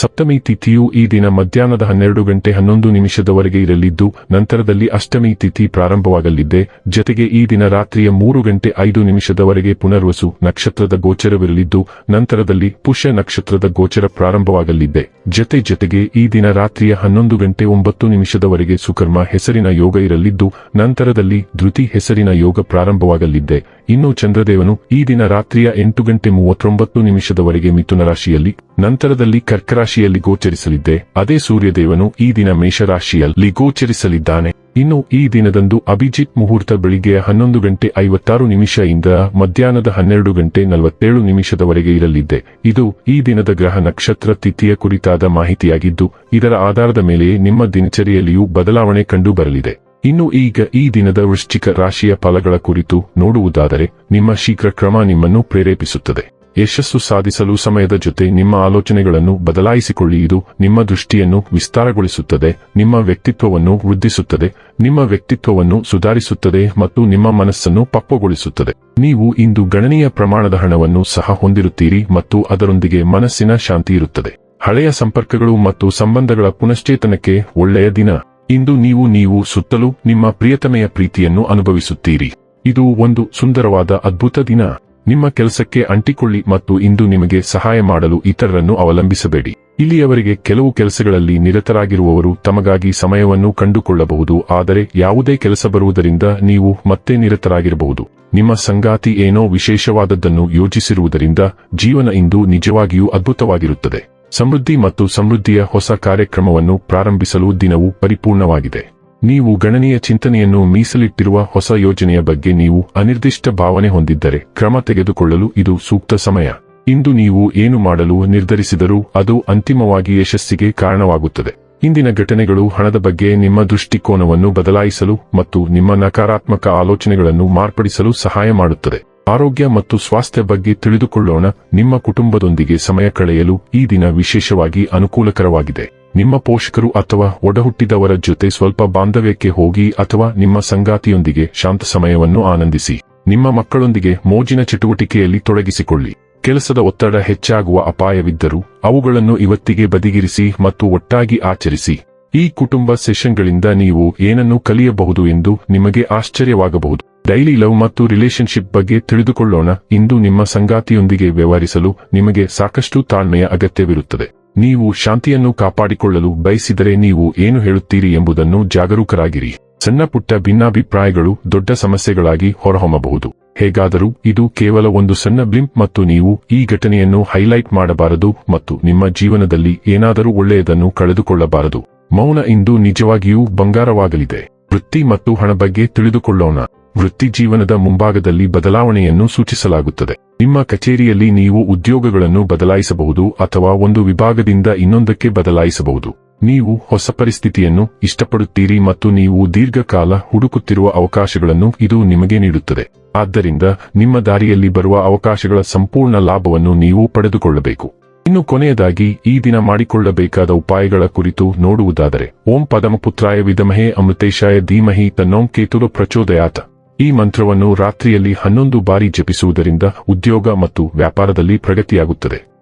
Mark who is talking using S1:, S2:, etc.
S1: ಸಪ್ತಮಿ ತಿಥಿಯು ಈ ದಿನ ಮಧ್ಯಾಹ್ನದ ಹನ್ನೆರಡು ಗಂಟೆ ಹನ್ನೊಂದು ನಿಮಿಷದವರೆಗೆ ಇರಲಿದ್ದು, ನಂತರದಲ್ಲಿ ಅಷ್ಟಮಿ ತಿಥಿ ಪ್ರಾರಂಭವಾಗಲಿದ್ದೆ. ಜತೆಗೆ ಈ ದಿನ ರಾತ್ರಿಯ ಮೂರು ಗಂಟೆ ಐದು ನಿಮಿಷದವರೆಗೆ ಪುನರ್ವಸು ನಕ್ಷತ್ರದ ಗೋಚರವಿರಲಿದ್ದು, ನಂತರದಲ್ಲಿ ಪುಷ್ಯ ನಕ್ಷತ್ರದ ಗೋಚರ ಪ್ರಾರಂಭವಾಗಲಿದೆ ಜತೆ ಜತೆಗೆ ಈ ದಿನ ರಾತ್ರಿಯ ಹನ್ನೊಂದು ಗಂಟೆ ಒಂಬತ್ತು ನಿಮಿಷದವರೆಗೆ ಸುಕರ್ಮ ಹೆಸರಿನ ಯೋಗ ಇರಲಿದ್ದು, ನಂತರದಲ್ಲಿ ಧೃತಿ ಹೆಸರಿನ ಯೋಗ ಪ್ರಾರಂಭವಾಗಲಿದೆ ಇನ್ನು ಚಂದ್ರದೇವನು ಈ ದಿನ ರಾತ್ರಿಯ ಎಂಟು ಗಂಟೆ ಮೂವತ್ತೊಂಬತ್ತು ನಿಮಿಷದವರೆಗೆ ಮಿಥುನ ರಾಶಿಯಲ್ಲಿ, ನಂತರದಲ್ಲಿ ಕರ್ಕರಾಶಿಯಲ್ಲಿ ಗೋಚರಿಸಲಿದ್ದೆ. ಅದೇ ಸೂರ್ಯದೇವನು ಈ ದಿನ ಮೇಷರಾಶಿಯಲ್ಲಿ ಗೋಚರಿಸಲಿದ್ದಾನೆ. ಇನ್ನು ಈ ದಿನದಂದು ಅಭಿಜಿತ್ ಮುಹೂರ್ತ ಬೆಳಿಗ್ಗೆ ಹನ್ನೊಂದು ಗಂಟೆ ಐವತ್ತಾರು ನಿಮಿಷ ಇಂದ ಮಧ್ಯಾಹ್ನದ ಹನ್ನೆರಡು ಗಂಟೆ ನಲವತ್ತೇಳು ನಿಮಿಷದವರೆಗೆ ಇರಲಿದ್ದೆ. ಇದು ಈ ದಿನದ ಗ್ರಹ ನಕ್ಷತ್ರ ತಿಥಿಯ ಕುರಿತಾದ ಮಾಹಿತಿಯಾಗಿದ್ದು, ಇದರ ಆಧಾರದ ಮೇಲೆ ನಿಮ್ಮ ದಿನಚರಿಯಲ್ಲಿಯೂ ಬದಲಾವಣೆ ಕಂಡು ಬರಲಿದೆ ಇನ್ನು ಈಗ ಈ ದಿನದ ವೃಶ್ಚಿಕ ರಾಶಿಯ ಫಲಗಳ ಕುರಿತು ನೋಡುವುದಾದರೆ, ನಿಮ್ಮ ಶೀಘ್ರ ಕ್ರಮ ನಿಮ್ಮನ್ನು ಪ್ರೇರೇಪಿಸುತ್ತದೆ. ಯಶಸ್ಸು ಸಾಧಿಸಲು ಸಮಯದ ಜೊತೆ ನಿಮ್ಮ ಆಲೋಚನೆಗಳನ್ನು ಬದಲಾಯಿಸಿಕೊಳ್ಳಿ. ಇದು ನಿಮ್ಮ ದೃಷ್ಟಿಯನ್ನು ವಿಸ್ತಾರಗೊಳಿಸುತ್ತದೆ, ನಿಮ್ಮ ವ್ಯಕ್ತಿತ್ವವನ್ನು ವೃದ್ಧಿಸುತ್ತದೆ, ನಿಮ್ಮ ವ್ಯಕ್ತಿತ್ವವನ್ನು ಸುಧಾರಿಸುತ್ತದೆ ಮತ್ತು ನಿಮ್ಮ ಮನಸ್ಸನ್ನು ಪಕ್ವಗೊಳಿಸುತ್ತದೆ. ನೀವು ಇಂದು ಗಣನೀಯ ಪ್ರಮಾಣದ ಹಣವನ್ನು ಸಹ ಹೊಂದಿರುತ್ತೀರಿ ಮತ್ತು ಅದರೊಂದಿಗೆ ಮನಸ್ಸಿನ ಶಾಂತಿ ಇರುತ್ತದೆ. ಹಳೆಯ ಸಂಪರ್ಕಗಳು ಮತ್ತು ಸಂಬಂಧಗಳ ಪುನಶ್ಚೇತನಕ್ಕೆ ಒಳ್ಳೆಯ ದಿನ. ಇಂದು ನೀವು ನೀವು ಸುತ್ತಲೂ ನಿಮ್ಮ ಪ್ರಿಯತಮೆಯ ಪ್ರೀತಿಯನ್ನು ಅನುಭವಿಸುತ್ತೀರಿ. ಇದು ಒಂದು ಸುಂದರವಾದ ಅದ್ಭುತ ದಿನ. ನಿಮ್ಮ ಕೆಲಸಕ್ಕೆ ಅಂಟಿಕೊಳ್ಳಿ ಮತ್ತು ಇಂದು ನಿಮಗೆ ಸಹಾಯ ಮಾಡಲು ಇತರರನ್ನು ಅವಲಂಬಿಸಬೇಡಿ. ಇಲ್ಲಿಯವರೆಗೆ ಕೆಲವು ಕೆಲಸಗಳಲ್ಲಿ ನಿರತರಾಗಿರುವವರು ತಮಗಾಗಿ ಸಮಯವನ್ನು ಕಂಡುಕೊಳ್ಳಬಹುದು, ಆದರೆ ಯಾವುದೇ ಕೆಲಸ ಬರುವುದರಿಂದ ನೀವು ಮತ್ತೆ ನಿರತರಾಗಿರಬಹುದು. ನಿಮ್ಮ ಸಂಗಾತಿ ಏನೋ ವಿಶೇಷವಾದದ್ದನ್ನು ಯೋಚಿಸಿರುವುದರಿಂದ ಜೀವನ ಇಂದು ನಿಜವಾಗಿಯೂ ಅದ್ಭುತವಾಗಿರುತ್ತದೆ. ಸಮೃದ್ಧಿ ಮತ್ತು ಸಮೃದ್ಧಿಯ ಹೊಸ ಕಾರ್ಯಕ್ರಮವನ್ನು ಪ್ರಾರಂಭಿಸಲು ದಿನವು ಪರಿಪೂರ್ಣವಾಗಿದೆ. ನೀವು ಗಣನೀಯ ಚಿಂತನೆಯನ್ನು ಮೀಸಲಿಟ್ಟಿರುವ ಹೊಸ ಯೋಜನೆಯ ಬಗ್ಗೆ ನೀವು ಅನಿರ್ದಿಷ್ಟ ಭಾವನೆ ಹೊಂದಿದ್ದರೆ ಕ್ರಮ ತೆಗೆದುಕೊಳ್ಳಲು ಇದು ಸೂಕ್ತ ಸಮಯ. ಇಂದು ನೀವು ಏನು ಮಾಡಲು ನಿರ್ಧರಿಸಿದರೂ ಅದು ಅಂತಿಮವಾಗಿ ಯಶಸ್ಸಿಗೆ ಕಾರಣವಾಗುತ್ತದೆ. ಇಂದಿನ ಘಟನೆಗಳು ಹಣದ ಬಗ್ಗೆ ನಿಮ್ಮ ದೃಷ್ಟಿಕೋನವನ್ನು ಬದಲಾಯಿಸಲು ಮತ್ತು ನಿಮ್ಮ ನಕಾರಾತ್ಮಕ ಆಲೋಚನೆಗಳನ್ನು ಮಾರ್ಪಡಿಸಲು ಸಹಾಯ ಮಾಡುತ್ತದೆ. ಆರೋಗ್ಯ ಮತ್ತು ಸ್ವಾಸ್ಥ್ಯ ಬಗ್ಗೆ ತಿಳಿದುಕೊಳ್ಳೋಣ. ನಿಮ್ಮ ಕುಟುಂಬದೊಂದಿಗೆ ಸಮಯ ಕಳೆಯಲು ಈ ದಿನ ವಿಶೇಷವಾಗಿ ಅನುಕೂಲಕರವಾಗಿದೆ. ನಿಮ್ಮ ಪೋಷಕರು ಅಥವಾ ಒಡಹುಟ್ಟಿದವರ ಜೊತೆ ಸ್ವಲ್ಪ ಬಾಂಧವ್ಯಕ್ಕೆ ಹೋಗಿ ಅಥವಾ ನಿಮ್ಮ ಸಂಗಾತಿಯೊಂದಿಗೆ ಶಾಂತ ಸಮಯವನ್ನು ಆನಂದಿಸಿ. ನಿಮ್ಮ ಮಕ್ಕಳೊಂದಿಗೆ ಮೋಜಿನ ಚಟುವಟಿಕೆಯಲ್ಲಿ ತೊಡಗಿಸಿಕೊಳ್ಳಿ. ಕೆಲಸದ ಒತ್ತಡ ಹೆಚ್ಚಾಗುವ ಅಪಾಯವಿದ್ದರೂ ಅವುಗಳನ್ನು ಇವತ್ತಿಗೆ ಬದಿಗಿರಿಸಿ ಮತ್ತು ಒಟ್ಟಾಗಿ ಆಚರಿಸಿ. ಈ ಕುಟುಂಬ ಸೆಷನ್ಗಳಿಂದ ನೀವು ಏನನ್ನು ಕಲಿಯಬಹುದು ಎಂದು ನಿಮಗೆ ಆಶ್ಚರ್ಯವಾಗಬಹುದು. ಡೈಲಿ ಲವ್ ಮತ್ತು ರಿಲೇಶನ್ಶಿಪ್ ಬಗ್ಗೆ ತಿಳಿದುಕೊಳ್ಳೋಣ. ಇಂದು ನಿಮ್ಮ ಸಂಗಾತಿಯೊಂದಿಗೆ ವ್ಯವಹರಿಸಲು ನಿಮಗೆ ಸಾಕಷ್ಟು ತಾಳ್ಮೆಯ ಅಗತ್ಯವಿರುತ್ತದೆ. ನೀವು ಶಾಂತಿಯನ್ನು ಕಾಪಾಡಿಕೊಳ್ಳಲು ಬಯಸಿದರೆ ನೀವು ಏನು ಹೇಳುತ್ತೀರಿ ಎಂಬುದನ್ನು ಜಾಗರೂಕರಾಗಿರಿ. ಸಣ್ಣ ಪುಟ್ಟ ಭಿನ್ನಾಭಿಪ್ರಾಯಗಳು ದೊಡ್ಡ ಸಮಸ್ಯೆಗಳಾಗಿ ಹೊರಹೊಮ್ಮಬಹುದು. ಹೇಗಾದರೂ ಇದು ಕೇವಲ ಒಂದು ಸಣ್ಣ ಬ್ಲಿಂಪ್ ಮತ್ತು ನೀವು ಈ ಘಟನೆಯನ್ನು ಹೈಲೈಟ್ ಮಾಡಬಾರದು ಮತ್ತು ನಿಮ್ಮ ಜೀವನದಲ್ಲಿ ಏನಾದರೂ ಒಳ್ಳೆಯದನ್ನು ಕಳೆದುಕೊಳ್ಳಬಾರದು. ಮೌನ ಇಂದು ನಿಜವಾಗಿಯೂ ಬಂಗಾರವಾಗಲಿದೆ. ವೃತ್ತಿ ಮತ್ತು ಹಣ ಬಗ್ಗೆ ತಿಳಿದುಕೊಳ್ಳೋಣ. ವೃತ್ತಿ ಜೀವನದ ಮುಂಭಾಗದಲ್ಲಿ ಬದಲಾವಣೆಯನ್ನು ಸೂಚಿಸಲಾಗುತ್ತದೆ. ನಿಮ್ಮ ಕಚೇರಿಯಲ್ಲಿ ನೀವು ಉದ್ಯೋಗಗಳನ್ನು ಬದಲಾಯಿಸಬಹುದು ಅಥವಾ ಒಂದು ವಿಭಾಗದಿಂದ ಇನ್ನೊಂದಕ್ಕೆ ಬದಲಾಯಿಸಬಹುದು. ನೀವು ಹೊಸ ಪರಿಸ್ಥಿತಿಯನ್ನು ಇಷ್ಟಪಡುತ್ತೀರಿ ಮತ್ತು ನೀವು ದೀರ್ಘಕಾಲ ಹುಡುಕುತ್ತಿರುವ ಅವಕಾಶಗಳನ್ನು ಇದು ನಿಮಗೆ ನೀಡುತ್ತದೆ. ಆದ್ದರಿಂದ ನಿಮ್ಮ ದಾರಿಯಲ್ಲಿ ಬರುವ ಅವಕಾಶಗಳ ಸಂಪೂರ್ಣ ಲಾಭವನ್ನು ನೀವು ಪಡೆದುಕೊಳ್ಳಬೇಕು. ಇನ್ನು ಕೊನೆಯದಾಗಿ, ಈ ದಿನ ಮಾಡಿಕೊಳ್ಳಬೇಕಾದ ಉಪಾಯಗಳ ಕುರಿತು ನೋಡುವುದಾದರೆ, ಓಂ ಪದಮಪುತ್ರಾಯ ವಿದಮಹೇ ಅಮೃತೇಶಾಯ ಧೀಮಹಿ ತನ್ನೋಂ ಕೇತುರ ಪ್ರಚೋದಯಾತ. ಈ ಮಂತ್ರವನ್ನು ರಾತ್ರಿಯಲ್ಲಿ ಹನ್ನೊಂದು ಬಾರಿ ಜಪಿಸುವುದರಿಂದ ಉದ್ಯೋಗ ಮತ್ತು ವ್ಯಾಪಾರದಲ್ಲಿ ಪ್ರಗತಿಯಾಗುತ್ತದೆ.